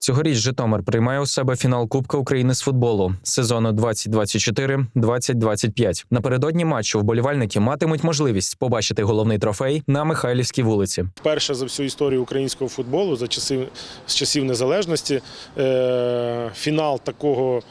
Цьогоріч Житомир приймає у себе фінал Кубка України з футболу сезону 2024-2025. Напередодні матчу вболівальники матимуть можливість побачити головний трофей на Михайлівській вулиці. Вперше за всю історію українського футболу за часів з часів незалежності е, фінал такого.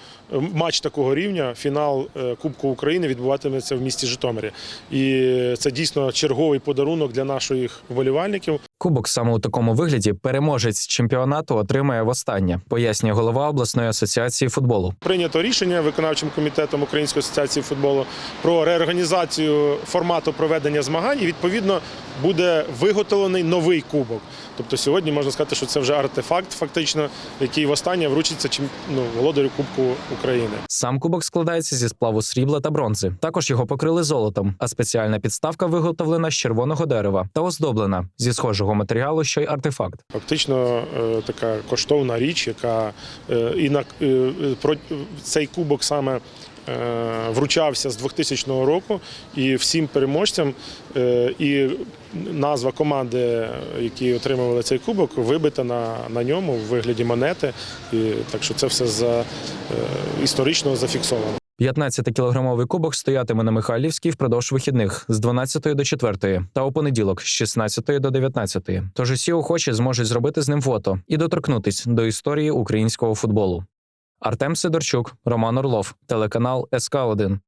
Матч такого рівня, фінал е, Кубку України відбуватиметься в місті Житомирі, і це дійсно черговий подарунок для наших вболівальників. Кубок саме у такому вигляді переможець чемпіонату отримає востаннє, пояснює голова обласної асоціації футболу. Прийнято рішення виконавчим комітетом Української асоціації футболу про реорганізацію формату проведення змагань. І відповідно буде виготовлений новий кубок. Тобто сьогодні можна сказати, що це вже артефакт, фактично, який востаннє вручиться чим- ну, володарю Кубку України. Сам кубок складається зі сплаву срібла та бронзи. Також його покрили золотом, а спеціальна підставка виготовлена з червоного дерева та оздоблена зі схожого матеріалу, що й артефакт. Фактично е, така коштовна річ, яка е, і на е, цей кубок саме. Вручався з 2000 року і всім переможцям, і назва команди, які отримували цей кубок, вибита на, на ньому в вигляді монети. І, так що це все за, історично зафіксовано. 15-кілограмовий кубок стоятиме на Михайлівській впродовж вихідних з 12 до 4 та у понеділок з 16 до 19. Тож усі охочі зможуть зробити з ним фото і доторкнутись до історії українського футболу. Артем Сидорчук, Роман Орлов, телеканал СК 1